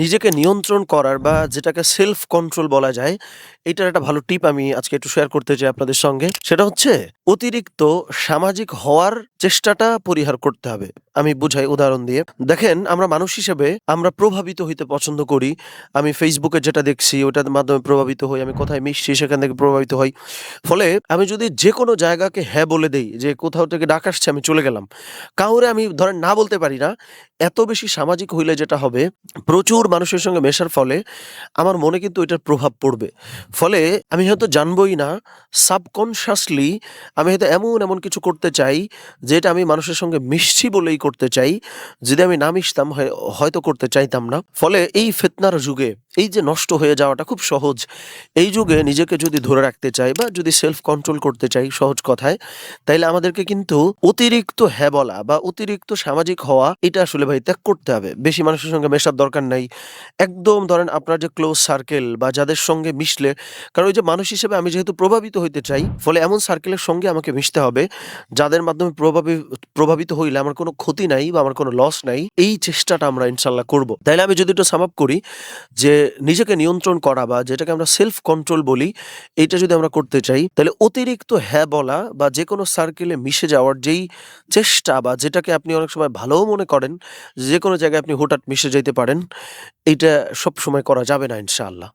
নিজেকে নিয়ন্ত্রণ করার বা যেটাকে সেলফ কন্ট্রোল বলা যায়, এটার একটা ভালো টিপ আমি আজকে একটু শেয়ার করতে চাই আপনাদের সঙ্গে। সেটা হচ্ছে অতিরিক্ত সামাজিক হওয়ার চেষ্টাটা পরিহার করতে হবে। আমি বুঝাই উদাহরণ দিয়ে। দেখেন আমরা মানুষ হিসেবে আমরা প্রভাবিত হইতে পছন্দ করি। আমি ফেসবুকে যেটা দেখছি ওটার মাধ্যমে প্রভাবিত হই। আমি কোথায় মিশছি সেখান থেকে প্রভাবিত হই। ফলে আমি যদি যে কোনো জায়গাকে হ্যাঁ বলে দেই যে কোথাও থেকে ডাক আসছে আমি চলে গেলাম। কাউরে আমি ধরেন না বলতে পারি না। এত বেশি সামাজিক হইলে যেটা হবে প্রচুর মানুষের সঙ্গে মেশার ফলে আমার মনে কিন্তু এটার প্রভাব পড়বে। ফলে আমি হয়তো জানবই না সাবকনশাসলি আমি হয়তো এমন, এমন কিছু করতে চাই যেটা আমি মানুষের সঙ্গে মিশছি বলেই করতে চাই। যদি আমি না মিশতাম হয় হয়তো করতে চাইতাম না। ফলে এই ফিতনার যুগে এই যে নষ্ট হয়ে যাওয়াটা খুব সহজ। এই যুগে নিজেকে যদি ধরে রাখতে চাই বা যদি সেলফ কন্ট্রোল করতে চাই সহজ কথায়, তাইলে আমাদেরকে কিন্তু অতিরিক্ত হ্যাঁ বলা বা অতিরিক্ত সামাজিক হওয়া এটা আসলে ভাই ত্যাগ করতে হবে। বেশি মানুষের সঙ্গে মেশার দরকার নাই। একদম ধরেন আপনার যে ক্লোজ সার্কেল বা যাদের সঙ্গে মিশলে কারণ ওই যে মানুষ হিসেবে আমি যেহেতু প্রভাবিত হইতে চাই, ফলে এমন সার্কেলের সঙ্গে আমাকে মিশতে হবে যাদের মাধ্যমে প্রভাবি প্রভাবিত হইলে আমার কোনো ক্ষতি নাই বা আমার কোনো লস নাই। এই চেষ্টাটা আমরা ইনশাল্লাহ করব। তাইলে আমি যদি একটু সাম আপ করি যে নিজেকে নিয়ন্ত্রণ করা বা যেটাকে আমরা সেলফ কন্ট্রোল বলি, এইটা যদি আমরা করতে চাই তাহলে অতিরিক্ত হ্যাঁ বলা বা যে কোনো সার্কেলে মিশে যাওয়ার যেই চেষ্টা বা যেটাকে আপনি অনেক সময় ভালোও মনে করেন, যে কোনো জায়গায় আপনি হুটহাট মিশে যাইতে পারেন, এইটা সবসময় করা যাবে না ইনশাআল্লাহ।